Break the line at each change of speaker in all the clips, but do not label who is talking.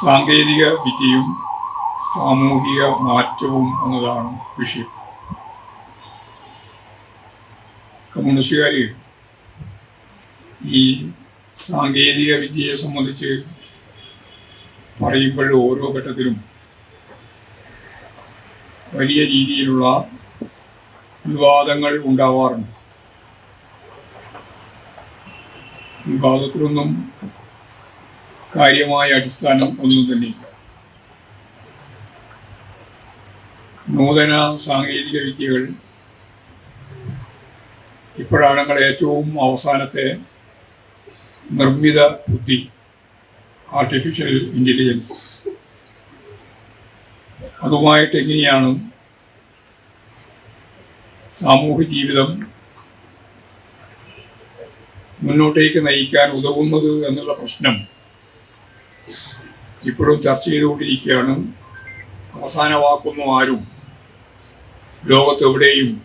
സാങ്കേതിക വിദ്യയും സാമൂഹിക മാറ്റവും എന്നതാണ് വിഷയം. കമ്മ്യൂണിസ്റ്റുകാർ ഈ സാങ്കേതിക വിദ്യയെ സംബന്ധിച്ച് പറയുമ്പോൾ ഓരോ ഘട്ടത്തിലും വലിയ രീതിയിലുള്ള വിവാദങ്ങൾ ഉണ്ടാവാറുണ്ട്. വിവാദത്തിലൊന്നും കാര്യമായ അടിസ്ഥാനം ഒന്നും തന്നെയില്ല നൂതന സാങ്കേതിക വിദ്യകൾ ഇപ്പോഴാണ് ഞങ്ങൾ ഏറ്റവും അവസാനത്തെ നിർമ്മിത ബുദ്ധി ആർട്ടിഫിഷ്യൽ ഇന്റലിജൻസ് അതുമായിട്ട് എങ്ങനെയാണ് സാമൂഹ്യ ജീവിതം മുന്നോട്ടേക്ക് നയിക്കാൻ ഉതകുന്നത് എന്നുള്ള പ്രശ്നം ഇപ്പോഴും ചർച്ച ചെയ്തുകൊണ്ടിരിക്കുകയാണ്. അവസാന വാക്കൊന്നും ആരും ലോകത്തെവിടെയും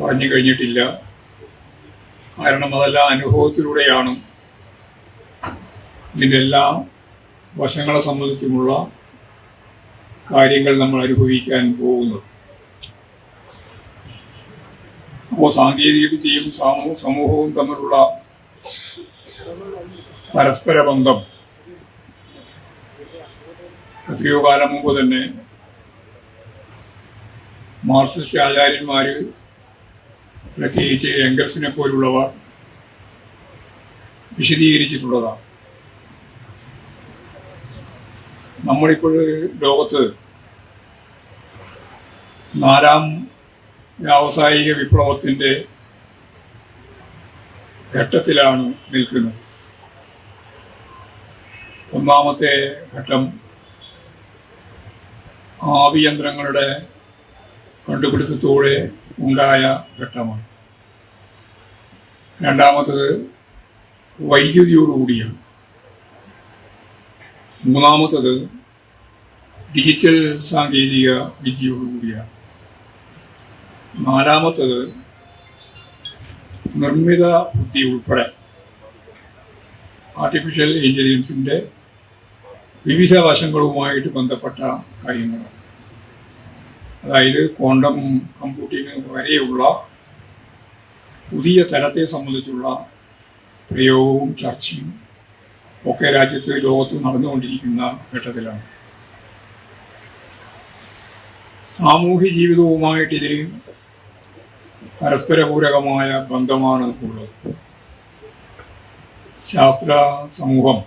പറഞ്ഞു കഴിഞ്ഞിട്ടില്ല. കാരണം അതെല്ലാം അനുഭവത്തിലൂടെയാണ്. ഇതിന്റെ എല്ലാ വശങ്ങളെ സംബന്ധിച്ചുമുള്ള കാര്യങ്ങൾ നമ്മൾ അനുഭവിക്കാൻ പോകുന്നത്. അപ്പോൾ സാങ്കേതികവിദ്യയും സാമൂ സമൂഹവും തമ്മിലുള്ള പരസ്പര ബന്ധം എത്രയോ കാലം മുമ്പ് തന്നെ മാർക്സിസ്റ്റ് ആചാര്യന്മാർ പ്രത്യേകിച്ച് എംഗൽസിനെ പോലുള്ളവർ വിശദീകരിച്ചിട്ടുള്ളതാണ്. നമ്മളിപ്പോൾ ലോകത്ത് നാലാം വ്യാവസായിക വിപ്ലവത്തിന്റെ ഘട്ടത്തിലാണ് നിൽക്കുന്നത്. ഒന്നാമത്തെ ഘട്ടം ആവിയന്ത്രങ്ങളുടെ കണ്ടുപിടുത്തത്തോടെ ഉണ്ടായ ഘട്ടമാണ്. രണ്ടാമത്തത് വൈദ്യുതിയോടുകൂടിയാണ്. മൂന്നാമത്തത് ഡിജിറ്റൽ സാങ്കേതിക വിദ്യയോടുകൂടിയാണ്. നാലാമത്തത് നിർമ്മിത ബുദ്ധി ഉൾപ്പെടെ ആർട്ടിഫിഷ്യൽ ഇന്റലിജൻസിന്റെ വിവിധ വശങ്ങളുമായിട്ട് ബന്ധപ്പെട്ട കാര്യങ്ങളാണ്. അതായത് ക്വാണ്ടം കമ്പ്യൂട്ടിംഗ് വരെയുള്ള പുതിയ തലത്തെ സംബന്ധിച്ചുള്ള പ്രയോഗവും ചർച്ചയും ഒക്കെ രാജ്യത്ത് ലോകത്ത് നടന്നുകൊണ്ടിരിക്കുന്ന ഘട്ടത്തിലാണ്. സാമൂഹ്യ ജീവിതവുമായിട്ട് ഇതിന് പരസ്പരപൂരകമായ ബന്ധമാണ് ഉള്ളത്. ശാസ്ത്ര സമൂഹം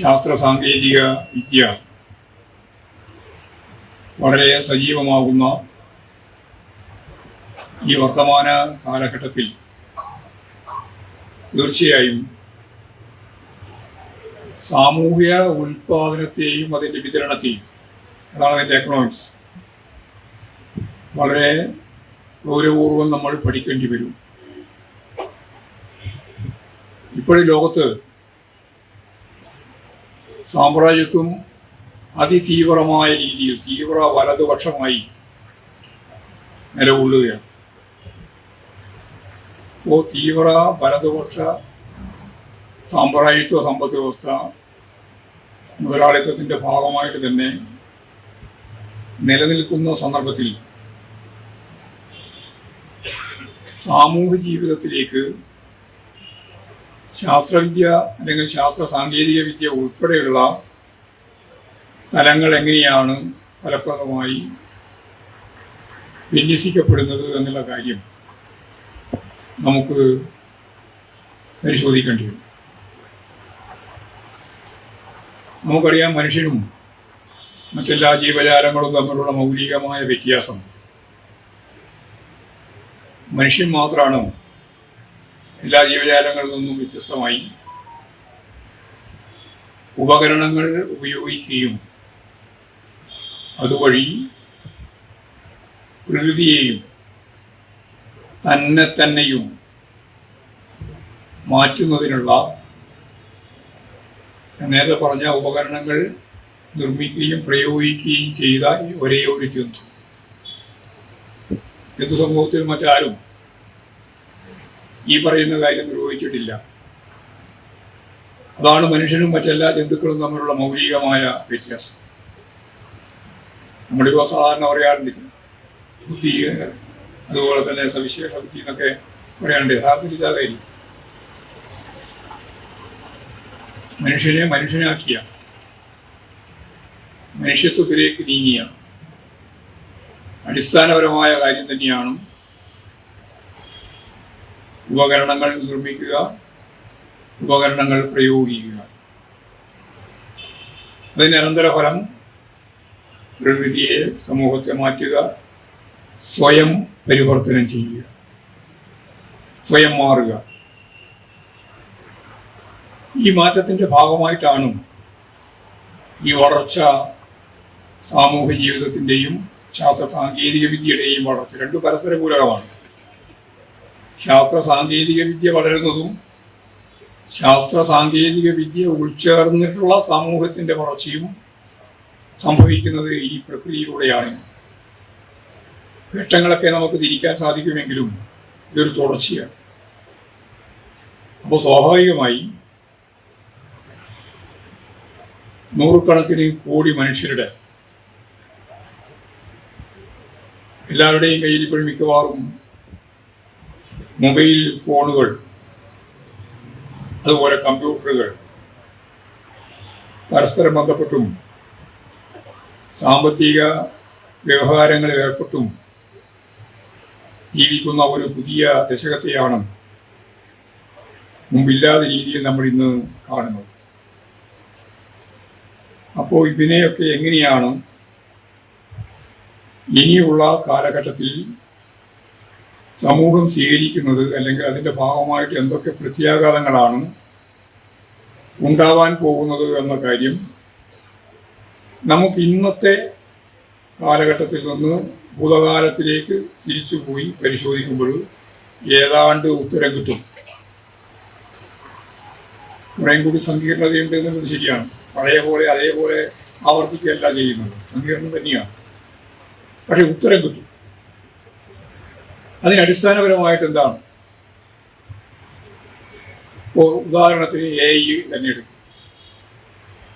ശാസ്ത്ര സാങ്കേതിക വിദ്യ വളരെ സജീവമാകുന്ന ഈ വർത്തമാന കാലഘട്ടത്തിൽ തീർച്ചയായും സാമൂഹ്യ ഉൽപാദനത്തെയും അതിന്റെ വിതരണത്തെയും അതാണ് അതിന്റെ എക്കണോമിക്സ് വളരെ ഗൗരവപൂർവം നമ്മൾ പഠിക്കേണ്ടി വരും. ഇപ്പോഴും ലോകത്ത് സാമ്രാജ്യത്വം അതിതീവ്രമായ രീതിയിൽ തീവ്ര വലതുപക്ഷമായി നിലകൊള്ളുകയാണ്. ഇപ്പോൾ തീവ്ര വലതുപക്ഷ സാമ്പ്രായത്വ സമ്പദ് വ്യവസ്ഥ മുതലാളിത്തത്തിന്റെ ഭാഗമായിട്ട് തന്നെ നിലനിൽക്കുന്ന സന്ദർഭത്തിൽ സാമൂഹ്യ ജീവിതത്തിലേക്ക് ശാസ്ത്രവിദ്യ അല്ലെങ്കിൽ ശാസ്ത്ര സാങ്കേതിക വിദ്യ ഉൾപ്പെടെയുള്ള തലങ്ങൾ എങ്ങനെയാണ് ഫലപ്രദമായി വിന്യസിക്കപ്പെടുന്നത് എന്നുള്ള കാര്യം നമുക്ക് പരിശോധിക്കേണ്ടി വരും. നമുക്കറിയാം മനുഷ്യനും മറ്റെല്ലാ ജീവജാലങ്ങളും തമ്മിലുള്ള മൗലികമായ വ്യത്യാസം. മനുഷ്യൻ മാത്രമാണ് എല്ലാ ജീവജാലങ്ങളിൽ നിന്നും വ്യത്യസ്തമായി ഉപകരണങ്ങൾ ഉപയോഗിക്കുകയും അതുവഴി പ്രകൃതിയെയും തന്നെ തന്നെയും മാറ്റുന്നതിനുള്ള നേരത്തെ പറഞ്ഞ ഉപകരണങ്ങൾ നിർമ്മിക്കുകയും പ്രയോഗിക്കുകയും ചെയ്ത ഒരേ ഒരു ജന്തു. ജന്തു സമൂഹത്തിൽ മറ്റാരും ഈ പറയുന്ന കാര്യം നിർവഹിച്ചിട്ടില്ല അതാണ് മനുഷ്യനും മറ്റെല്ലാ ജന്തുക്കളും തമ്മിലുള്ള മൗലികമായ വ്യത്യാസം. നമ്മളിപ്പോൾ സാധാരണ പറയാറുണ്ട് ബുദ്ധി അതുപോലെ തന്നെ സവിശേഷ ബുദ്ധി എന്നൊക്കെ പറയാറുണ്ട് യഥാർത്ഥത്തിൽ മനുഷ്യനെ മനുഷ്യനാക്കിയ മനുഷ്യത്വത്തിലേക്ക് നീങ്ങിയ അടിസ്ഥാനപരമായ കാര്യം തന്നെയാണ് ഉപകരണങ്ങൾ നിർമ്മിക്കുക ഉപകരണങ്ങൾ പ്രയോഗിക്കുക. അതിന് അനന്തരഫലം പ്രകൃതിയെ സമൂഹത്തെ മാറ്റുക സ്വയം പരിവർത്തനം ചെയ്യുക. സ്വയം മാറുക. ഈ മാറ്റത്തിന്റെ ഭാഗമായിട്ടാണ് ഈ വളർച്ച സാമൂഹ്യ ജീവിതത്തിന്റെയും ശാസ്ത്ര സാങ്കേതിക വിദ്യയുടെയും വളർച്ച. രണ്ടു പരസ്പര പൂരകമാണ് ശാസ്ത്ര സാങ്കേതിക വിദ്യ വളരുന്നതും ശാസ്ത്ര സാങ്കേതിക വിദ്യ ഉൾച്ചേർന്നിട്ടുള്ള സമൂഹത്തിന്റെ വളർച്ചയും സംഭവിക്കുന്നത് ഈ പ്രക്രിയയിലൂടെയാണ്. ഘട്ടങ്ങളൊക്കെ നമുക്ക് തിരിക്കാൻ സാധിക്കുമെങ്കിലും ഇതൊരു തുടർച്ചയാണ്. അപ്പോൾ സ്വാഭാവികമായി നൂറുകണക്കിന് കോടി മനുഷ്യരുടെ എല്ലാവരുടെയും കയ്യിൽ ഇപ്പോഴും മിക്കവാറും മൊബൈൽ ഫോണുകൾ അതുപോലെ കമ്പ്യൂട്ടറുകൾ പരസ്പരം ബന്ധപ്പെട്ടും സാമ്പത്തിക വ്യവഹാരങ്ങളിൽ ഏർപ്പെട്ടും ജീവിക്കുന്ന ഒരു പുതിയ ദശകത്തെയാണ് മുമ്പില്ലാത്ത രീതിയിൽ നമ്മൾ ഇന്ന് കാണുന്നത്. അപ്പോൾ ഇതിനെയൊക്കെ എങ്ങനെയാണ് ഇനിയുള്ള കാലഘട്ടത്തിൽ സമൂഹം സ്വീകരിക്കുന്നത് അല്ലെങ്കിൽ അതിന്റെ ഭാഗമായിട്ട് എന്തൊക്കെ പ്രത്യാഘാതങ്ങളാണ് ഉണ്ടാവാൻ പോകുന്നത് എന്ന കാര്യം നമുക്ക് ഇന്നത്തെ കാലഘട്ടത്തിൽ നിന്ന് ഭൂതകാലത്തിലേക്ക് തിരിച്ചുപോയി പരിശോധിക്കുമ്പോൾ ഏതാണ്ട് ഉത്തരം കിട്ടും. കുറേം കൂടി സങ്കീർണതയുണ്ട് എന്നുള്ളത് ശരിയാണ്. പഴയ പോലെ അതേപോലെ ആവർത്തിക്കുകയല്ല ചെയ്യുന്നത്. സങ്കീർണം തന്നെയാണ്. പക്ഷെ ഉത്തരം കിട്ടും. അതിനടിസ്ഥാനപരമായിട്ട് എന്താണ്? ഇപ്പോൾ ഉദാഹരണത്തിന് എ ഐ തന്നെ എടുക്കും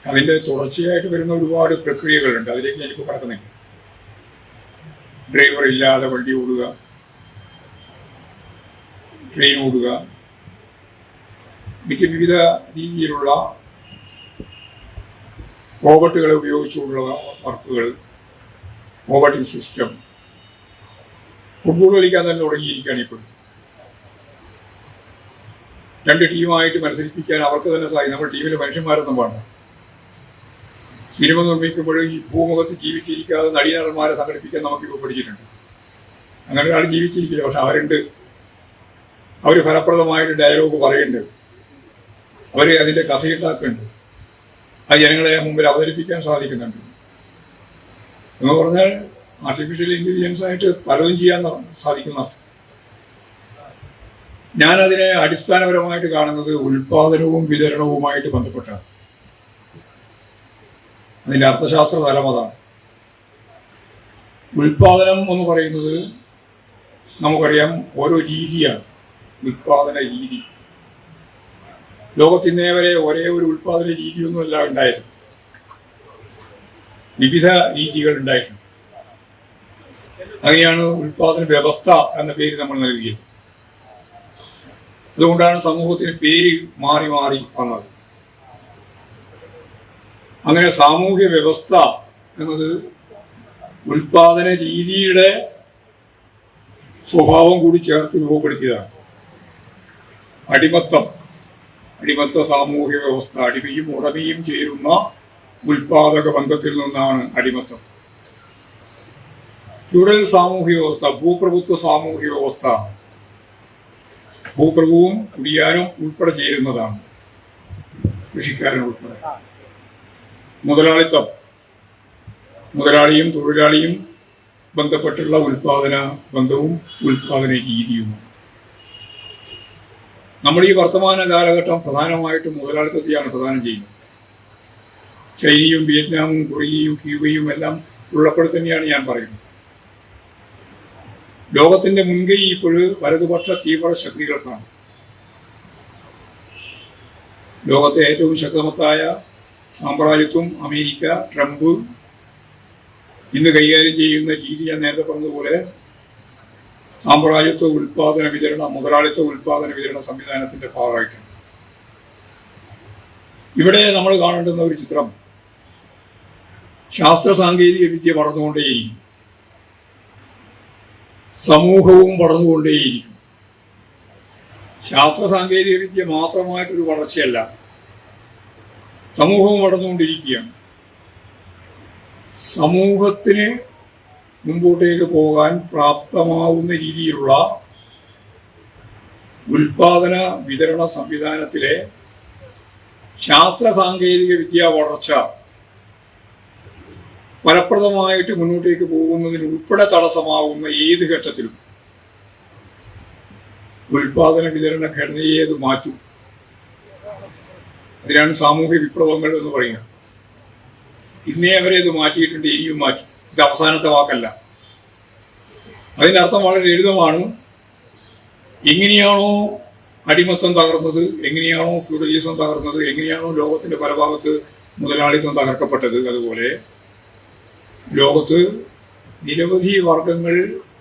അതിന്റെ തുടർച്ചയായിട്ട് വരുന്ന ഒരുപാട് പ്രക്രിയകളുണ്ട്. അതിലേക്ക് ഞാനിപ്പോൾ കടക്കുന്നില്ല. ഡ്രൈവർ ഇല്ലാതെ വണ്ടി ഓടുക ട്രെയിൻ ഓടുക മിക്ക വിവിധ രീതിയിലുള്ള റോബോട്ടുകളെ ഉപയോഗിച്ചുള്ള വർക്കുകൾ റോബോട്ടിക് സിസ്റ്റം ഫുട്ബോൾ കളിക്കാൻ തന്നെ തുടങ്ങിയിരിക്കുകയാണ് ഇപ്പോൾ രണ്ട് ടീമായിട്ട് മത്സരിപ്പിക്കാൻ അവർക്ക് തന്നെ സാധിക്കും. നമ്മൾ ടീമിലെ മനുഷ്യന്മാരൊന്നും വേണ്ട. സിനിമ നിർമ്മിക്കുമ്പോഴും ഈ ഭൂമുഖത്ത് ജീവിച്ചിരിക്കാതെ നടീനടന്മാരെ സംഘടിപ്പിക്കാൻ നമുക്കിപ്പോൾ പഠിച്ചിട്ടുണ്ട് അങ്ങനെ ഒരാൾ ജീവിച്ചിരിക്കില്ല പക്ഷെ അവരുണ്ട്. അവർ ഫലപ്രദമായിട്ട് ഡയലോഗ് പറയുന്നുണ്ട്. അവർ അതിന്റെ കഥയുണ്ടാക്കുന്നുണ്ട് ആ ജനങ്ങളെ മുമ്പിൽ അവതരിപ്പിക്കാൻ സാധിക്കുന്നുണ്ട്. എന്ന് പറഞ്ഞാൽ ആർട്ടിഫിഷ്യൽ ഇന്റലിജൻസ് ആയിട്ട് പലതും ചെയ്യാൻ സാധിക്കുന്ന. ഞാനതിനെ അടിസ്ഥാനപരമായിട്ട് കാണുന്നത് ഉൽപാദനവും വിതരണവുമായിട്ട് ബന്ധപ്പെട്ടാണ്. അതിന്റെ അർത്ഥശാസ്ത്രതലം അതാണ്. ഉൽപാദനം എന്ന് പറയുന്നത് നമുക്കറിയാം ഓരോ രീതിയാണ്. ഉൽപാദന രീതി. ലോകത്തിന്നേ വരെ ഒരേ ഒരു ഉൽപാദന രീതിയൊന്നുമല്ല ഉണ്ടായിരുന്നു വിവിധ രീതികൾ ഉണ്ടായിട്ടുണ്ട്. അങ്ങനെയാണ് ഉൽപാദന വ്യവസ്ഥ എന്ന പേര് നമ്മൾ നൽകിയത്. അതുകൊണ്ടാണ് സമൂഹത്തിന് പേര് മാറി മാറി വന്നത്. അങ്ങനെ സാമൂഹ്യ വ്യവസ്ഥ എന്നത് ഉൽപാദന രീതിയുടെ സ്വഭാവം കൂടി ചേർത്ത് രൂപപ്പെടുത്തിയതാണ്. അടിമത്തം. അടിമത്ത സാമൂഹ്യ വ്യവസ്ഥ. അടിമയും ഉടമയും ചേരുന്ന ഉൽപാദക ബന്ധത്തിൽ നിന്നാണ് അടിമത്തം. ഫ്യൂഡൽ സാമൂഹ്യ വ്യവസ്ഥ ഭൂപ്രഭുത്വ സാമൂഹ്യ വ്യവസ്ഥ. ഭൂപ്രഭുവും കുടിയാനും ഉൾപ്പെടെ ചേരുന്നതാണ് കൃഷിക്കാരൻ ഉൾപ്പെടെ. മുതലാളിത്തം. മുതലാളിയും തൊഴിലാളിയും ബന്ധപ്പെട്ടുള്ള ഉൽപാദന ബന്ധവും ഉൽപാദന രീതിയുമാണ്. നമ്മൾ ഈ വർത്തമാന കാലഘട്ടം പ്രധാനമായിട്ടും മുതലാളിത്തത്തെയാണ് പ്രധാനം ചെയ്യുന്നത്. ചൈനയും വിയറ്റ്നാമും കൊറിയയും ക്യൂബയും എല്ലാം ഉള്ളപ്പോൾ തന്നെയാണ് ഞാൻ പറയുന്നത്. ലോകത്തിന്റെ മുൻകൈ ഇപ്പോൾ വലതുപക്ഷ തീവ്ര ശക്തികൾക്കാണ്. ലോകത്തെ ഏറ്റവും ശക്തമത്തായ സാമ്രാജ്യത്വം അമേരിക്ക ട്രംപ് ഇന്ന് കൈകാര്യം ചെയ്യുന്ന രീതി ഞാൻ നേരത്തെ പറഞ്ഞതുപോലെ സാമ്രാജ്യത്വ ഉൽപാദന വിതരണ മുതലാളിത്വ ഉൽപാദന വിതരണ സംവിധാനത്തിന്റെ ഭാഗമായിട്ടാണ്. ഇവിടെ നമ്മൾ കാണേണ്ടുന്ന ഒരു ചിത്രം ശാസ്ത്ര സാങ്കേതിക വിദ്യ വളർന്നുകൊണ്ടേയിരിക്കും. സമൂഹവും വളർന്നുകൊണ്ടേയിരിക്കും. ശാസ്ത്ര സാങ്കേതിക വിദ്യ മാത്രമായിട്ടൊരു വളർച്ചയല്ല. സമൂഹവും വളർന്നുകൊണ്ടിരിക്കുകയാണ്. സമൂഹത്തിന് മുമ്പോട്ടേക്ക് പോകാൻ പ്രാപ്തമാവുന്ന രീതിയിലുള്ള ഉൽപാദന വിതരണ സംവിധാനത്തിലെ ശാസ്ത്ര സാങ്കേതിക വിദ്യ വളർച്ച ഫലപ്രദമായിട്ട് മുന്നോട്ടേക്ക് പോകുന്നതിന് ഉൾപ്പെടെ തടസ്സമാവുന്ന ഏത് ഘട്ടത്തിലും ഉൽപാദന വിതരണ ഘടനയെ അത് മാറ്റും. അതിനാണ് സാമൂഹ്യ വിപ്ലവങ്ങൾ എന്ന് പറയുക ഇന്നേ അവരെ ഇത് മാറ്റിയിട്ടുണ്ട് ഇനിയും മാറ്റും. ഇത് അവസാനത്തെ വാക്കല്ല. അതിനർത്ഥം അർത്ഥം വളരെ ലളിതമാണ്. എങ്ങനെയാണോ അടിമത്തം തകർന്നത് എങ്ങനെയാണോ ഫ്യൂഡലിസം തകർന്നത് എങ്ങനെയാണോ ലോകത്തിന്റെ പല ഭാഗത്ത് മുതലാളിത്തം തകർക്കപ്പെട്ടത് അതുപോലെ ലോകത്ത് നിരവധി വർഗങ്ങൾ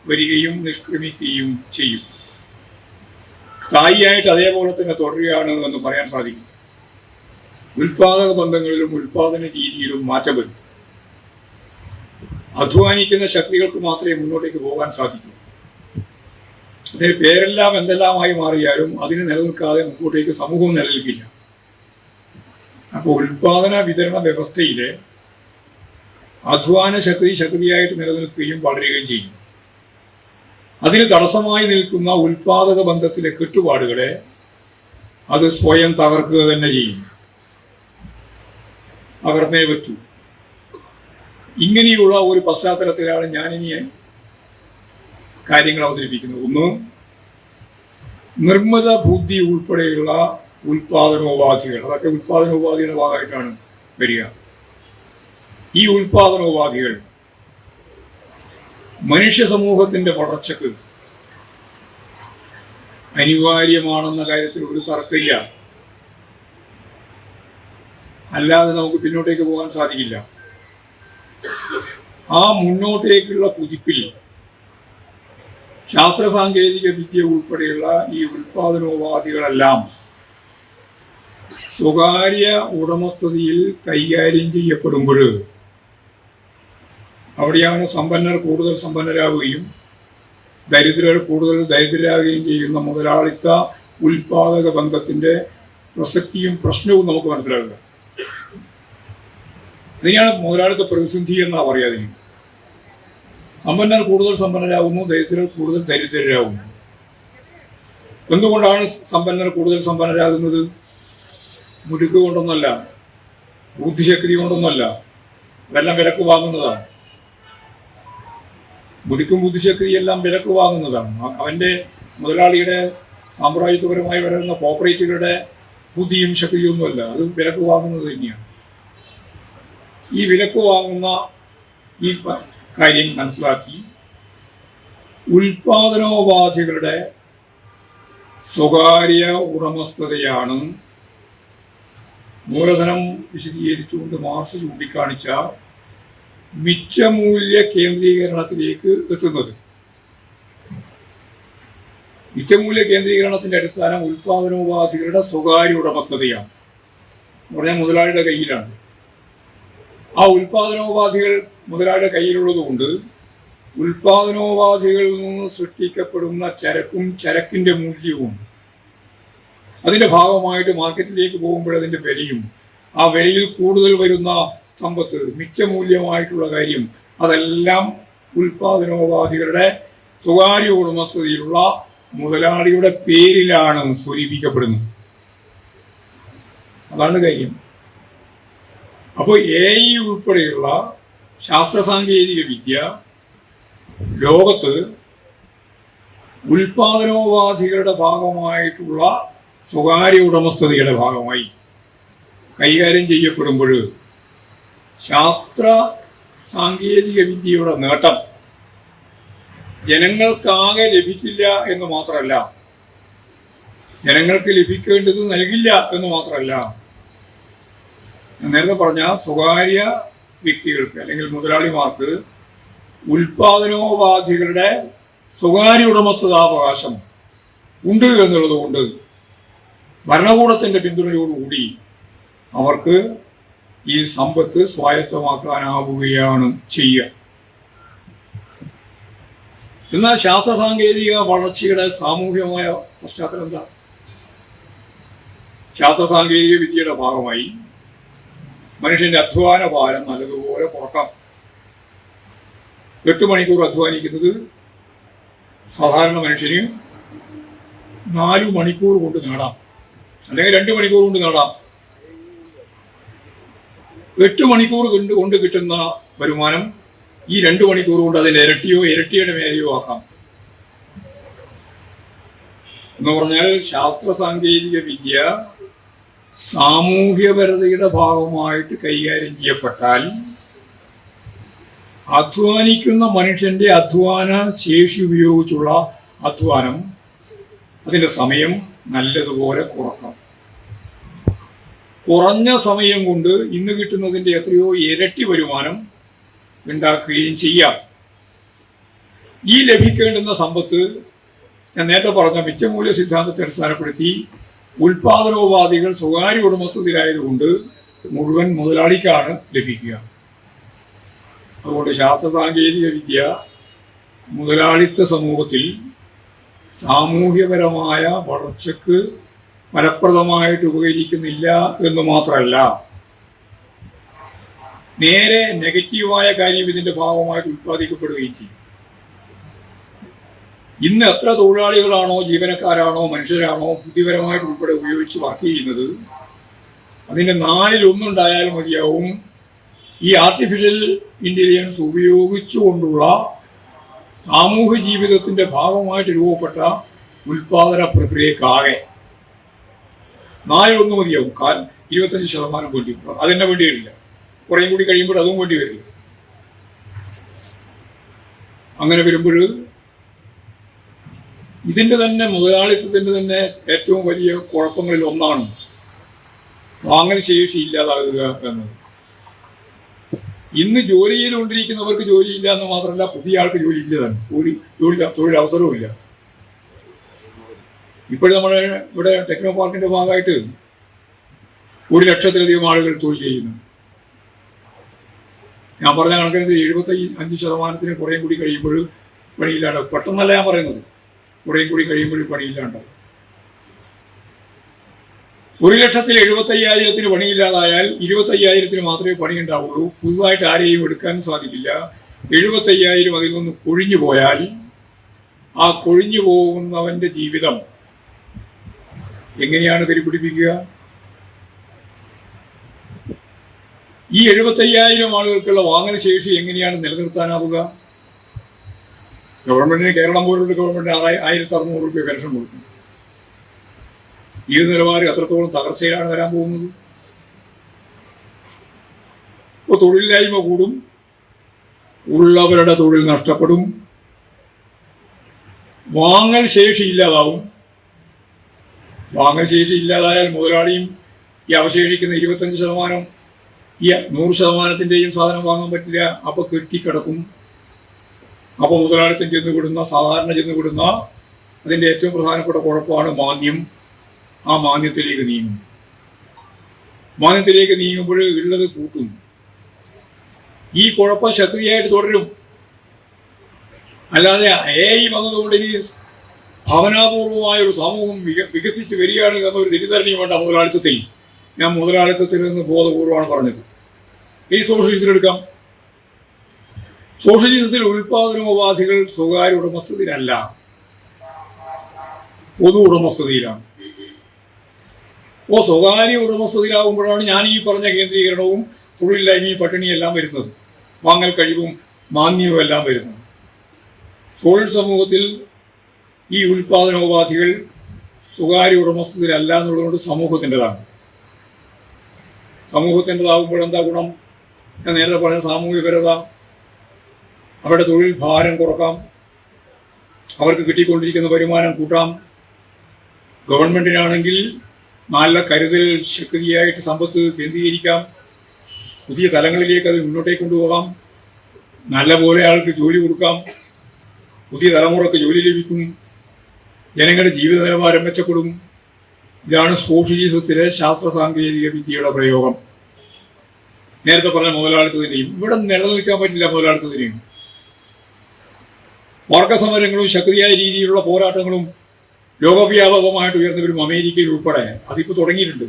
വരികയും നിഷ്ക്രമിക്കുകയും ചെയ്യും. സ്ഥായിയായിട്ട് അതേപോലെ തന്നെ തുടരുകയാണ് എന്ന് പറയാൻ സാധിക്കും. ഉൽപാദക ബന്ധങ്ങളിലും ഉൽപാദന രീതിയിലും മാറ്റം വരും അധ്വാനിക്കുന്ന ശക്തികൾക്ക് മാത്രമേ മുന്നോട്ടേക്ക് പോകാൻ സാധിക്കൂ. അതിന് പേരെല്ലാം എന്തെല്ലാമായി മാറിയാലും അതിന് നിലനിൽക്കാതെ മുമ്പോട്ടേക്ക് സമൂഹം നിലനിൽക്കില്ല. അപ്പോൾ ഉൽപാദന വിതരണ വ്യവസ്ഥയിലെ അധ്വാന ശക്തി ശക്തിയായിട്ട് നിലനിൽക്കുകയും വളരുകയും ചെയ്യും. അതിന് തടസ്സമായി നിൽക്കുന്ന ഉൽപാദക ബന്ധത്തിലെ കെട്ടുപാടുകളെ അത് സ്വയം തകർക്കുക തന്നെ ചെയ്യും. തകർന്നേ പറ്റൂ. ഇങ്ങനെയുള്ള ഒരു പശ്ചാത്തലത്തിലാണ് ഞാനിനി കാര്യങ്ങൾ അവതരിപ്പിക്കുന്നത്. ഒന്ന് നിർമ്മിത ബുദ്ധി ഉൾപ്പെടെയുള്ള ഉൽപാദനോപാധികൾ അതൊക്കെ ഉൽപാദനോപാധിയുടെ ഭാഗമായിട്ടാണ് വരിക. ഈ ഉൽപാദനോപാധികൾ മനുഷ്യ സമൂഹത്തിന്റെ വളർച്ചക്ക് അനിവാര്യമാണെന്ന കാര്യത്തിൽ ഒരു തർക്കമില്ല. അല്ലാതെ നമുക്ക് പിന്നോട്ടേക്ക് പോകാൻ സാധിക്കില്ല. ആ മുന്നോട്ടേക്കുള്ള കുതിപ്പിൽ ശാസ്ത്ര സാങ്കേതിക വിദ്യ ഉൾപ്പെടെയുള്ള ഈ ഉൽപാദനോപാധികളെല്ലാം സ്വകാര്യ ഉടമസ്ഥതയിൽ കൈകാര്യം ചെയ്യപ്പെടുമ്പോൾ അവിടെയാണ് സമ്പന്നർ കൂടുതൽ സമ്പന്നരാകുകയും ദരിദ്രർ കൂടുതൽ ദരിദ്രരാകുകയും ചെയ്യുന്ന മുതലാളിത്ത ഉൽപാദക ബന്ധത്തിന്റെ പ്രസക്തിയും പ്രശ്നവും നമുക്ക് മനസ്സിലാക്കുക അതിനെയാണ് മുതലാളിത്ത പ്രതിസന്ധി എന്നാ പറയാതിന് സമ്പന്നർ കൂടുതൽ സമ്പന്നരാകുന്നു ദരിദ്രർ കൂടുതൽ ദരിദ്രരാകുന്നു. എന്തുകൊണ്ടാണ് സമ്പന്നർ കൂടുതൽ സമ്പന്നരാകുന്നത്? മുടുക്ക് കൊണ്ടൊന്നല്ല ബുദ്ധിശക്തി കൊണ്ടൊന്നല്ല അതെല്ലാം വിലക്ക് വാങ്ങുന്നതാണ്. മുടിക്കും ബുദ്ധിശക്തിയെല്ലാം വിലക്ക് വാങ്ങുന്നതാണ്. അവന്റെ മുതലാളിയുടെ സാമ്രാജ്യത്വപരമായി വരുന്ന കോപ്പറേറ്റുകളുടെ ബുദ്ധിയും ശക്തിയും ഒന്നുമല്ല അത് വിലക്ക് വാങ്ങുന്നത് തന്നെയാണ്. ഈ വിലക്ക് വാങ്ങുന്ന ഈ കാര്യം മനസ്സിലാക്കി. ഉൽപാദനോപാധികളുടെ സ്വകാര്യ ഉടമസ്ഥതയാണ് മൂലധനം വിശദീകരിച്ചുകൊണ്ട് മാർച്ച് ചൂണ്ടിക്കാണിച്ച മിച്ചമൂല്യ കേന്ദ്രീകരണത്തിലേക്ക് എത്തുന്നത്. മിച്ചമൂല്യ കേന്ദ്രീകരണത്തിന്റെ അടിസ്ഥാനം ഉൽപാദനോപാധികളുടെ സ്വകാര്യ ഉടമസ്ഥതയാണ്. പറഞ്ഞാൽ മുതലാളിയുടെ കയ്യിലാണ്. ആ ഉൽപാദനോപാധികൾ മുതലാളിയുടെ കയ്യിലുള്ളത് കൊണ്ട് ഉൽപാദനോപാധികളിൽ നിന്ന് സൃഷ്ടിക്കപ്പെടുന്ന ചരക്കും ചരക്കിന്റെ മൂല്യവും അതിന്റെ ഭാഗമായിട്ട് മാർക്കറ്റിലേക്ക് പോകുമ്പോൾ അതിന്റെ വിലയും ആ വിലയിൽ കൂടുതൽ വരുന്ന സമ്പത്ത് മിച്ചമൂല്യമായിട്ടുള്ള കാര്യം അതെല്ലാം ഉൽപാദനോപാധികളുടെ സ്വകാര്യ ഉടമസ്ഥതയിലുള്ള മുതലാളിയുടെ പേരിലാണ് സൂചിപ്പിക്കപ്പെടുന്നത് അതാണ് കാര്യം. അപ്പോൾ എ ഇ ഉൾപ്പെടെയുള്ള ശാസ്ത്ര സാങ്കേതിക വിദ്യ ലോകത്ത് ഉൽപാദനോപാധികളുടെ ഭാഗമായിട്ടുള്ള സ്വകാര്യ ഉടമസ്ഥതയുടെ ഭാഗമായി കൈകാര്യം ചെയ്യപ്പെടുമ്പോൾ ശാസ്ത്ര സാങ്കേതിക വിദ്യയുടെ നേട്ടം ജനങ്ങൾക്കാകെ ലഭിക്കില്ല എന്ന് മാത്രമല്ല ജനങ്ങൾക്ക് ലഭിക്കേണ്ടത് നൽകില്ല എന്ന് മാത്രമല്ല നേരത്തെ പറഞ്ഞ സ്വകാര്യ വ്യക്തികൾക്ക് അല്ലെങ്കിൽ മുതലാളിമാർക്ക് ഉൽപാദനോപാധികളുടെ സ്വകാര്യ ഉടമസ്ഥതാവകാശം ഉണ്ട് എന്നുള്ളതുകൊണ്ട് ഭരണകൂടത്തിന്റെ പിന്തുണയോടുകൂടി അവർക്ക് ഈ സമ്പത്ത് സ്വായത്തമാക്കാനാവുകയാണ് ചെയ്യുക. എന്നാൽ ശാസ്ത്ര സാങ്കേതിക വളർച്ചയുടെ സാമൂഹ്യമായ പശ്ചാത്തലം എന്താ ശാസ്ത്ര സാങ്കേതിക വിദ്യയുടെ ഭാഗമായി മനുഷ്യന്റെ അധ്വാന ഭാരം നല്ലതുപോലെ കുറക്കാം എട്ട് മണിക്കൂർ അധ്വാനിക്കുന്നത് സാധാരണ മനുഷ്യന് നാലു മണിക്കൂർ കൊണ്ട് നേടാം. അല്ലെങ്കിൽ രണ്ട് മണിക്കൂർ കൊണ്ട് നേടാം. എട്ട് മണിക്കൂർ കൊണ്ട് കൊണ്ട് കിട്ടുന്ന വരുമാനം ഈ രണ്ട് മണിക്കൂർ കൊണ്ട് അതിന്റെ ഇരട്ടിയോ ഇരട്ടിയുടെ മേലെയോ ആക്കാം. എന്ന് പറഞ്ഞാൽ ശാസ്ത്ര സാങ്കേതിക വിദ്യ സാമൂഹ്യപരതയുടെ ഭാഗമായിട്ട് കൈകാര്യം ചെയ്യപ്പെട്ടാൽ അധ്വാനിക്കുന്ന മനുഷ്യന്റെ അധ്വാന ശേഷി ഉപയോഗിച്ചുള്ള അധ്വാനം അതിന്റെ സമയം നല്ലതുപോലെ കുറക്കാം. കുറഞ്ഞ സമയം കൊണ്ട് ഇന്ന് കിട്ടുന്നതിന്റെ എത്രയോ ഇരട്ടി വരുമാനം ഉണ്ടാക്കുകയും ചെയ്യാം. ഈ ലഭിക്കേണ്ടുന്ന സമ്പത്ത് ഞാൻ നേരത്തെ പറഞ്ഞ മിച്ചമൂല്യ സിദ്ധാന്തത്തെ അടിസ്ഥാനപ്പെടുത്തി ഉൽപാദനോപാധികൾ സ്വകാര്യ ഉടമസ്ഥതയിലായതുകൊണ്ട് മുഴുവൻ മുതലാളിക്കാണ് ലഭിക്കുക. അതുകൊണ്ട് ശാസ്ത്ര സാങ്കേതിക വിദ്യ മുതലാളിത്ത സമൂഹത്തിൽ സാമൂഹ്യപരമായ വളർച്ചയ്ക്ക് ഫലപ്രദമായിട്ട് ഉപകരിക്കുന്നില്ല എന്ന് മാത്രമല്ല നേരെ നെഗറ്റീവായ കാര്യം ഇതിന്റെ ഭാഗമായിട്ട് ഉത്പാദിക്കപ്പെടുകയും ചെയ്യും. ഇന്ന് എത്ര തൊഴിലാളികളാണോ ജീവനക്കാരാണോ മനുഷ്യരാണോ ബുദ്ധിപരമായിട്ട് ഉൾപ്പെടെ ഉപയോഗിച്ച് വർക്ക് ചെയ്യുന്നത്? അതിന്റെ നാലിൽ ഒന്നുണ്ടായാലും മതിയാവും. ഈ ആർട്ടിഫിഷ്യൽ ഇന്റലിജൻസ് ഉപയോഗിച്ചുകൊണ്ടുള്ള സാമൂഹ്യ ജീവിതത്തിന്റെ ഭാഗമായിട്ട് രൂപപ്പെട്ട ഉൽപാദന പ്രക്രിയക്കാകെ നാലിൽ ഒന്ന് മതിയാവും. കാൽ ഇരുപത്തഞ്ച് ശതമാനം വേണ്ടി. അതെന്നെ വേണ്ടി വരില്ല. കുറേ കൂടി കഴിയുമ്പോൾ അതും വേണ്ടി വരില്ല. അങ്ങനെ വരുമ്പോൾ ഇതിന്റെ തന്നെ മുതലാളിത്തത്തിന്റെ തന്നെ ഏറ്റവും വലിയ കുഴപ്പങ്ങളിൽ ഒന്നാണ് വാങ്ങൽ ശേഷി ഇല്ലാതാകുക എന്നത്. ഇന്ന് ജോലി ചെയ്തുകൊണ്ടിരിക്കുന്നവർക്ക് ജോലിയില്ല എന്ന് മാത്രമല്ല പുതിയ ആൾക്ക് ജോലി ഇല്ല. തന്നെ ജോലി ജോലി തൊഴിലവസരവും ഇല്ല. ഇപ്പോഴും നമ്മുടെ ഇവിടെ ടെക്നോ പാർക്കിന്റെ ഭാഗമായിട്ട് ഒരു ലക്ഷത്തിലധികം ആളുകൾ തൊഴിൽ ചെയ്യുന്നുണ്ട് ഞാൻ പറഞ്ഞ കണക്കനുസരിച്ച് എഴുപത്തി അഞ്ച് ശതമാനത്തിന് കുറേ കൂടി കഴിയുമ്പോൾ പണിയില്ലാണ്ട് പെട്ടെന്നല്ല ഞാൻ പറയുന്നത്. കുറേയും കൂടി കഴിയുമ്പോൾ പണിയില്ലാണ്ടാവും ഒരു ലക്ഷത്തിൽ എഴുപത്തി അയ്യായിരത്തിന് പണിയില്ലാതായാൽ ഇരുപത്തി അയ്യായിരത്തിന് മാത്രമേ പണി ഉണ്ടാവുള്ളൂ പുതുതായിട്ട് ആരെയും എടുക്കാൻ സാധിക്കില്ല. എഴുപത്തി അയ്യായിരം അതിൽ നിന്ന് കൊഴിഞ്ഞു പോയാൽ ആ കൊഴിഞ്ഞു പോകുന്നവന്റെ ജീവിതം എങ്ങനെയാണ് കരിപിടിപ്പിക്കുക ഈ എഴുപത്തയ്യായിരം ആളുകൾക്കുള്ള വാങ്ങൽ ശേഷി എങ്ങനെയാണ് നിലനിർത്താനാവുക? ഗവൺമെന്റിന് കേരളം പോലുള്ള ഗവൺമെന്റ് ആറായി ആയിരത്തി അറുന്നൂറ് രൂപ പെൻഷൻ കൊടുക്കും. ഈ നിലവാരം എത്രത്തോളം തകർച്ചയിലാണ് വരാൻ പോകുന്നത്. ഇപ്പോൾ തൊഴിലില്ലായ്മ കൂടും. ഉള്ളവരുടെ തൊഴിൽ നഷ്ടപ്പെടും. വാങ്ങൽ ശേഷി ഇല്ലാതാവും. വാങ്ങൽ ശേഷി ഇല്ലാതായാൽ മുതലാളിയും ഈ അവശേഷിക്കുന്ന ഇരുപത്തഞ്ച് ശതമാനം ഈ നൂറ് ശതമാനത്തിന്റെയും സാധനം വാങ്ങാൻ പറ്റില്ല. അപ്പോൾ കെട്ടിക്കിടക്കും. അപ്പൊ മുതലാളിത്തം ചെന്ന് വിടുന്ന സാധാരണ ചെന്ന് വിടുന്ന അതിന്റെ ഏറ്റവും പ്രധാനപ്പെട്ട കുഴപ്പമാണ് മാന്ദ്യം ആ മാന്ദ്യത്തിലേക്ക് നീങ്ങും. മാന്ദ്യത്തിലേക്ക് നീങ്ങുമ്പോൾ ഉള്ളത് കൂട്ടും. ഈ കുഴപ്പം ശക്തിയായിട്ട് തുടരും. അല്ലാതെ എ ഐ വന്നതുകൊണ്ട് ഇനി ഭാവനാപൂർവമായ ഒരു സമൂഹം വികസിച്ച് വരികയാണ് എന്നൊരു തിരിച്ചറിഞ്ഞു വേണ്ട മുതലാളിത്തത്തിൽ. ഞാൻ മുതലാളിത്തത്തിൽ നിന്ന് ബോധപൂർവമാണ് പറഞ്ഞത്. ഇനി സോഷ്യലിസത്തിൽ ഉൽപാദന ഉപാധികൾ സ്വകാര്യ ഉടമസ്ഥതയിലല്ല. പൊതു ഉടമസ്ഥതയിലാണ്. ഓ സ്വകാര്യ ഉടമസ്ഥതയിലാകുമ്പോഴാണ് ഞാൻ ഈ പറഞ്ഞ കേന്ദ്രീകരണവും തൊഴിലില്ലായ്മയും പട്ടിണിയും എല്ലാം വരുന്നത്. വാങ്ങൽ കഴിവും മാന്യവും എല്ലാം വരുന്നത്. തൊഴിൽ സമൂഹത്തിൽ ഈ ഉൽപാദനോപാധികൾ സ്വകാര്യ ഉടമസ്ഥതയിലല്ല എന്നുള്ളതുകൊണ്ട് സമൂഹത്തിന്റെതാണ്. സമൂഹത്തിന്റെതാകുമ്പോൾ എന്താ ഗുണം? ഞാൻ നേരത്തെ പറഞ്ഞ സാമൂഹികപരത അവരുടെ തൊഴിൽ ഭാരം കുറക്കാം. അവർക്ക് കിട്ടിക്കൊണ്ടിരിക്കുന്ന വരുമാനം കൂട്ടാം. ഗവൺമെന്റിനാണെങ്കിൽ നല്ല കരുതൽ ശക്തിയായിട്ട് സമ്പത്ത് കേന്ദ്രീകരിക്കാം. പുതിയ തലങ്ങളിലേക്ക് അത് മുന്നോട്ടേക്ക് കൊണ്ടുപോകാം. നല്ല പോലെ ആൾക്ക് ജോലി കൊടുക്കാം. പുതിയ തലമുറയ്ക്ക് ജോലി ലഭിക്കും. ജനങ്ങളുടെ ജീവിത നിലവാരം മെച്ചപ്പെടും. ഇതാണ് സോഷ്യലിസത്തിലെ ശാസ്ത്ര സാങ്കേതിക വിദ്യയുടെ പ്രയോഗം. നേരത്തെ പറഞ്ഞ മുതലാളിത്തത്തിനെയും ഇവിടെ നിലനിൽക്കാൻ പറ്റില്ല മുതലാളിത്തത്തിനെയും വർഗസമരങ്ങളും ശക്തിയായ രീതിയിലുള്ള പോരാട്ടങ്ങളും ലോകവ്യാപകമായിട്ട് ഉയർന്നവരും അമേരിക്കയിൽ ഉൾപ്പെടെ അതിപ്പോൾ തുടങ്ങിയിട്ടുണ്ട്.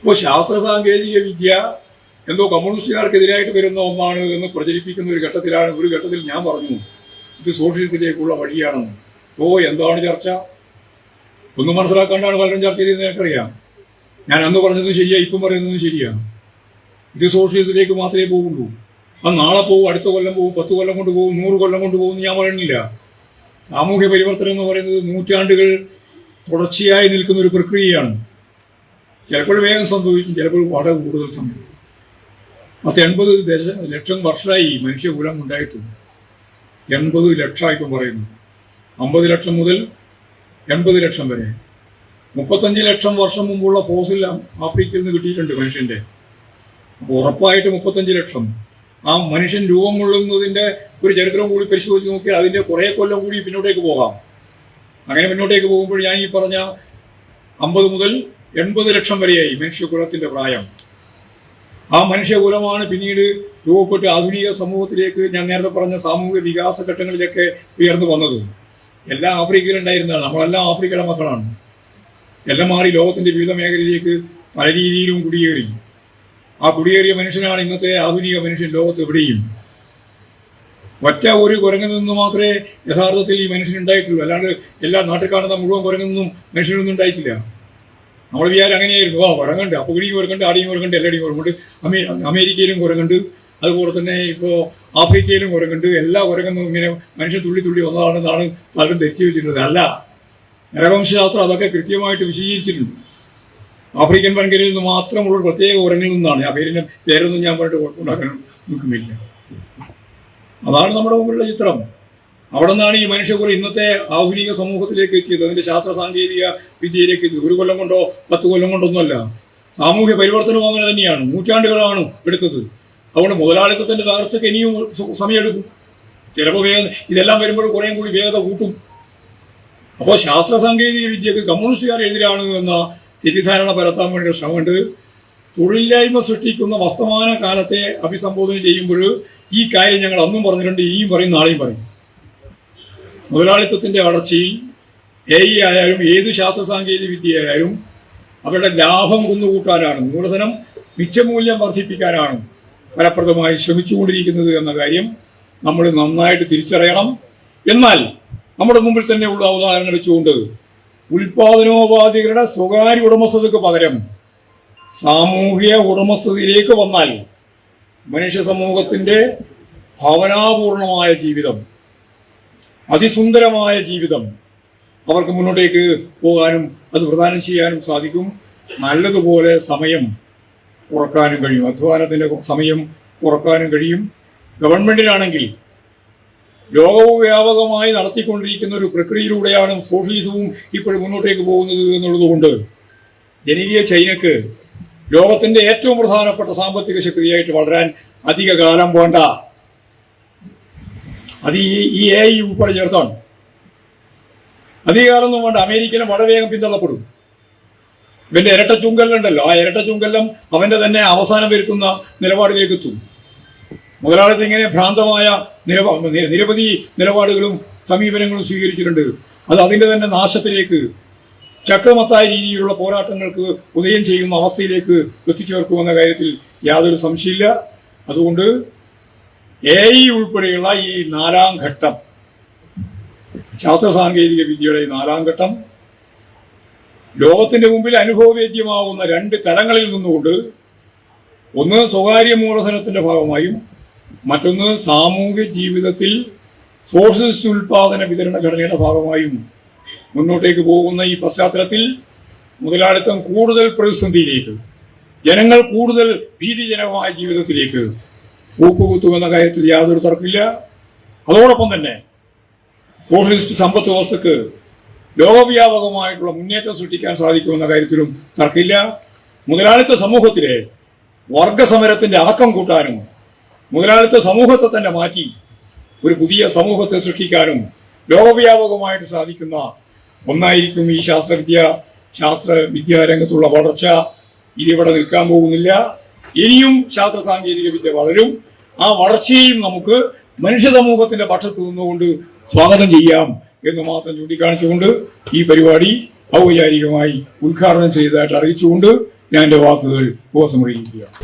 ഇപ്പോൾ ശാസ്ത്ര സാങ്കേതിക വിദ്യ എന്തോ കമ്മ്യൂണിസ്റ്റുകാർക്കെതിരായിട്ട് വരുന്ന ഒന്നാണ് എന്ന് പ്രചരിപ്പിക്കുന്ന ഒരു ഘട്ടത്തിലാണ് ഒരു ഘട്ടത്തിൽ ഞാൻ പറഞ്ഞു. ഇത് സോഷ്യലിസത്തിലേക്കുള്ള വഴിയാണെന്ന് ഓ എന്താണ് ചർച്ച? ഒന്നും മനസ്സിലാക്കാണ്ടാണ് പലരും ചർച്ച ചെയ്തത് എനിക്കറിയാം. ഞാൻ അന്ന് പറഞ്ഞതും ശരിയാണ് ഇപ്പം പറയുന്നതും ശരിയാണ് ഇത് സോഷ്യലിസത്തിലേക്ക് മാത്രമേ പോകുള്ളൂ. അത് നാളെ പോകും അടുത്ത കൊല്ലം പോകും പത്ത് കൊല്ലം കൊണ്ട് പോകും നൂറ് കൊല്ലം കൊണ്ട് പോകും ഞാൻ പറയുന്നില്ല. സാമൂഹ്യ പരിവർത്തനം എന്ന് പറയുന്നത് നൂറ്റാണ്ടുകൾ തുടർച്ചയായി നിൽക്കുന്ന ഒരു പ്രക്രിയയാണ്. ചിലപ്പോൾ വേഗം സംഭവിക്കും ചിലപ്പോൾ വളരെ കൂടുതൽ സംഭവിക്കും. പത്ത് എൺപത് ലക്ഷം വർഷമായി മനുഷ്യകുലം ഉണ്ടായിട്ടുണ്ട്. എൺപത് ലക്ഷമായി ഇപ്പം പറയുന്നു. അമ്പത് ലക്ഷം മുതൽ എൺപത് ലക്ഷം വരെ. മുപ്പത്തഞ്ച് ലക്ഷം വർഷം മുമ്പുള്ള ഫോസിൽ ആഫ്രിക്കയിൽ നിന്ന് കിട്ടിയിട്ടുണ്ട് മനുഷ്യന്റെ അപ്പോൾ ഉറപ്പായിട്ട് മുപ്പത്തഞ്ച് ലക്ഷം. ആ മനുഷ്യൻ രൂപം കൊള്ളുന്നതിന്റെ ഒരു ചരിത്രം കൂടി പരിശോധിച്ച് നോക്കിയാൽ അതിന്റെ കുറെ കൊല്ലം കൂടി പിന്നോട്ടേക്ക് പോകാം. അങ്ങനെ മുന്നോട്ടേക്ക് പോകുമ്പോൾ ഞാൻ ഈ പറഞ്ഞ അമ്പത് മുതൽ എൺപത് ലക്ഷം വരെയായി മനുഷ്യകുലത്തിന്റെ പ്രായം. ആ മനുഷ്യകുലമാണ് പിന്നീട് രൂപപ്പെട്ട് ആധുനിക സമൂഹത്തിലേക്ക് ഞാൻ നേരത്തെ പറഞ്ഞ സാമൂഹിക വികാസ ഘട്ടങ്ങളിലൊക്കെ ഉയർന്നു വന്നത്. എല്ലാം ആഫ്രിക്കയിലുണ്ടായിരുന്നതാണ് നമ്മളെല്ലാം ആഫ്രിക്കയുടെ മക്കളാണ്. എല്ലാം മാറി ലോകത്തിന്റെ വിവിധ മേഖലയിലേക്ക് പല രീതിയിലും കുടിയേറി. ആ കുടിയേറിയ മനുഷ്യനാണ് ഇന്നത്തെ ആധുനിക മനുഷ്യൻ ലോകത്ത് എവിടെയും. ഒറ്റ ഒരു കുരങ്ങിൽ നിന്ന് മാത്രമേ യഥാർത്ഥത്തിൽ ഈ മനുഷ്യൻ ഉണ്ടായിട്ടുള്ളൂ. അല്ലാണ്ട് എല്ലാ നാട്ടിൽ കാണുന്ന മുഴുവൻ കുരങ്ങിൽ നിന്നും മനുഷ്യനൊന്നും ഉണ്ടായിട്ടില്ല. നമ്മൾ വിചാരം അങ്ങനെയായിരുന്നു. ആ കുരങ്ങുണ്ട്. അപ്പൊ ഇടിയും കുരങ്ങുണ്ട് അടിയും കുരങ്ങുണ്ട് എല്ലാടിയും കുരങ്ങുണ്ട്. അമേ അമേരിക്കയിലും കുരങ്ങുണ്ട്. അതുപോലെ തന്നെ ഇപ്പോൾ ആഫ്രിക്കയിലും കുരങ്ങുണ്ട്. എല്ലാ കുരങ്ങും ഇങ്ങനെ മനുഷ്യൻ തുള്ളി തുള്ളി വന്നതാണെന്നാണ് പലരും തെറ്റി വെച്ചിട്ടുള്ളത് അല്ല നരവംശാസ്ത്രം അതൊക്കെ കൃത്യമായിട്ട് വിശദീകരിച്ചിട്ടുണ്ട്. ആഫ്രിക്കൻ വൻകരയിൽ നിന്ന് മാത്രമുള്ള പ്രത്യേക ഓരങ്ങളിൽ നിന്നാണ്. ആ പേരിന് പേരൊന്നും ഞാൻ പറഞ്ഞിട്ട് കുഴപ്പമുണ്ടാക്കാൻ നിൽക്കുന്നില്ല. അതാണ് നമ്മുടെ മുമ്പിലുള്ള ചിത്രം. അവിടെ നിന്നാണ് ഈ മനുഷ്യക്കുറി ഇന്നത്തെ ആധുനിക സമൂഹത്തിലേക്ക് എത്തിയത്. അതിന്റെ ശാസ്ത്ര സാങ്കേതിക വിദ്യയിലേക്ക് എത്തിയത്. ഒരു കൊല്ലം കൊണ്ടോ പത്ത് കൊല്ലം കൊണ്ടൊന്നുമല്ല സാമൂഹ്യ പരിവർത്തനവും അങ്ങനെ തന്നെയാണ്. നൂറ്റാണ്ടുകളാണ് എടുത്തത്. അതുകൊണ്ട് മുതലാളിത്തത്തിന്റെ തകർച്ചയ്ക്ക് ഇനിയും സമയമെടുക്കും. ചിലപ്പോൾ വേഗം ഇതെല്ലാം വരുമ്പോൾ കുറേ കൂടി വേഗത കൂട്ടും. അപ്പോൾ ശാസ്ത്ര സാങ്കേതിക വിദ്യക്ക് കമ്മ്യൂണിസ്റ്റുകാർ എതിരാണ് എന്ന തെറ്റിദ്ധാരണ പരത്താൻ വേണ്ടി ശ്രമമുണ്ട്. തൊഴിലില്ലായ്മ സൃഷ്ടിക്കുന്ന വർത്തമാന കാലത്തെ അഭിസംബോധന ചെയ്യുമ്പോൾ ഈ കാര്യം ഞങ്ങൾ അന്നും പറഞ്ഞിട്ടുണ്ട് ഇനിയും പറയും നാളെയും പറയും. മുതലാളിത്തത്തിന്റെ വളർച്ചയിൽ എ ഇ ആയാലും ഏത് ശാസ്ത്ര സാങ്കേതിക വിദ്യയായാലും അവരുടെ ലാഭം കുന്നുകൂട്ടാനാണ്. മൂലധനം മിച്ചമൂല്യം വർദ്ധിപ്പിക്കാനാണ് ഫലപ്രദമായി ശ്രമിച്ചുകൊണ്ടിരിക്കുന്നത് എന്ന കാര്യം നമ്മൾ നന്നായിട്ട് തിരിച്ചറിയണം. എന്നാൽ നമ്മുടെ മുമ്പിൽ തന്നെയുള്ള ഉദാഹരണം വെച്ചുകൊണ്ട് ഉൽപാദനോപാധികളുടെ സ്വകാര്യ ഉടമസ്ഥതയ്ക്ക് പകരം സാമൂഹിക ഉടമസ്ഥതയിലേക്ക് വന്നാൽ മനുഷ്യ സമൂഹത്തിന്റെ ഭവനാപൂർണമായ ജീവിതം അതിസുന്ദരമായ ജീവിതം അവർക്ക് മുന്നോട്ടേക്ക് പോകാനും അത് പ്രദാനം ചെയ്യാനും സാധിക്കും. നല്ലതുപോലെ സമയം കുറക്കാനും കഴിയും. അധ്വാനത്തിന്റെ സമയം കുറക്കാനും കഴിയും. ഗവൺമെന്റിനാണെങ്കിൽ ലോകവ്യാപകമായി നടത്തിക്കൊണ്ടിരിക്കുന്ന ഒരു പ്രക്രിയയിലൂടെയാണ് സോഷ്യലിസവും ഇപ്പോൾ മുന്നോട്ടേക്ക് പോകുന്നത് എന്നുള്ളതുകൊണ്ട് ജനകീയ ചൈനക്ക് ലോകത്തിന്റെ ഏറ്റവും പ്രധാനപ്പെട്ട സാമ്പത്തിക ശക്തിയായിട്ട് വളരാൻ അധിക കാലം വേണ്ട. അത് ഈ എ ഐ ഉൾപ്പെടെ ചേർത്താണ്. അധികാരമൊന്നും വേണ്ട. അമേരിക്കനെ വളരെ വേഗം പിന്തള്ളപ്പെടും. ഇവന്റെ ഇരട്ട ചുങ്കല്ലുണ്ടല്ലോ. ആ ഇരട്ട ചുങ്കല്ലം അവന്റെ തന്നെ അവസാനം വരുത്തുന്ന നിലപാടിലേക്ക് എത്തും മുതലാളിത്തം ഇങ്ങനെ ഭ്രാന്തമായ നിരവധി നിലപാടുകളും സമീപനങ്ങളും സ്വീകരിച്ചിട്ടുണ്ട്. അത് അതിന്റെ തന്നെ നാശത്തിലേക്ക് ചക്രമത്തായ രീതിയിലുള്ള പോരാട്ടങ്ങൾക്ക് ഉദയം ചെയ്യുന്ന അവസ്ഥയിലേക്ക് എത്തിച്ചേർക്കുമെന്ന കാര്യത്തിൽ യാതൊരു സംശയമില്ല. അതുകൊണ്ട് എ ഐ ഉൾപ്പെടെയുള്ള ഈ നാലാം ഘട്ടം ശാസ്ത്ര സാങ്കേതിക വിദ്യയുടെ നാലാം ഘട്ടം ലോകത്തിന്റെ മുമ്പിൽ അനുഭവവേദ്യമാവുന്ന രണ്ട് തലങ്ങളിൽ നിന്നുകൊണ്ട് ഒന്ന് സ്വകാര്യ മൂലധനത്തിന്റെ ഭാഗമായും മറ്റൊന്ന് സാമൂഹ്യ ജീവിതത്തിൽ സോഷ്യലിസ്റ്റ് ഉൽപാദന വിതരണ ഘടനയുടെ ഭാഗമായും മുന്നോട്ടേക്ക് പോകുന്ന ഈ പശ്ചാത്തലത്തിൽ മുതലാളിത്തം കൂടുതൽ പ്രതിസന്ധിയിലേക്ക് ജനങ്ങൾ കൂടുതൽ ഭീതിജനകമായ ജീവിതത്തിലേക്ക് കൂപ്പുകുത്തുമെന്ന കാര്യത്തിൽ യാതൊരു തർക്കമില്ല. അതോടൊപ്പം തന്നെ സോഷ്യലിസ്റ്റ് സമ്പത്ത് വ്യവസ്ഥക്ക് ലോകവ്യാപകമായിട്ടുള്ള മുന്നേറ്റം സൃഷ്ടിക്കാൻ സാധിക്കുമെന്ന കാര്യത്തിലും തർക്കമില്ല. മുതലാളിത്ത സമൂഹത്തിലെ വർഗസമരത്തിന്റെ അടക്കം കൂട്ടാനും മുതലാളിത്ത സമൂഹത്തെ തന്നെ മാറ്റി ഒരു പുതിയ സമൂഹത്തെ സൃഷ്ടിക്കാനും ലോകവ്യാപകമായിട്ട് സാധിക്കുന്ന ഒന്നായിരിക്കും ഈ ശാസ്ത്രവിദ്യ ശാസ്ത്ര വിദ്യാരംഗത്തുള്ള വളർച്ച. ഇതിവിടെ നിൽക്കാൻ പോകുന്നില്ല. ഇനിയും ശാസ്ത്ര സാങ്കേതിക വിദ്യ വളരും. ആ വളർച്ചയെയും നമുക്ക് മനുഷ്യ സമൂഹത്തിന്റെ പക്ഷത്ത് നിന്നുകൊണ്ട് സ്വാഗതം ചെയ്യാം എന്ന് മാത്രം ചൂണ്ടിക്കാണിച്ചുകൊണ്ട് ഈ പരിപാടി ഔപചാരികമായി ഉദ്ഘാടനം ചെയ്തതായിട്ട് അറിയിച്ചുകൊണ്ട് ഞാൻ എന്റെ വാക്കുകൾ ഉപസംഹരിക്കുകയാണ്.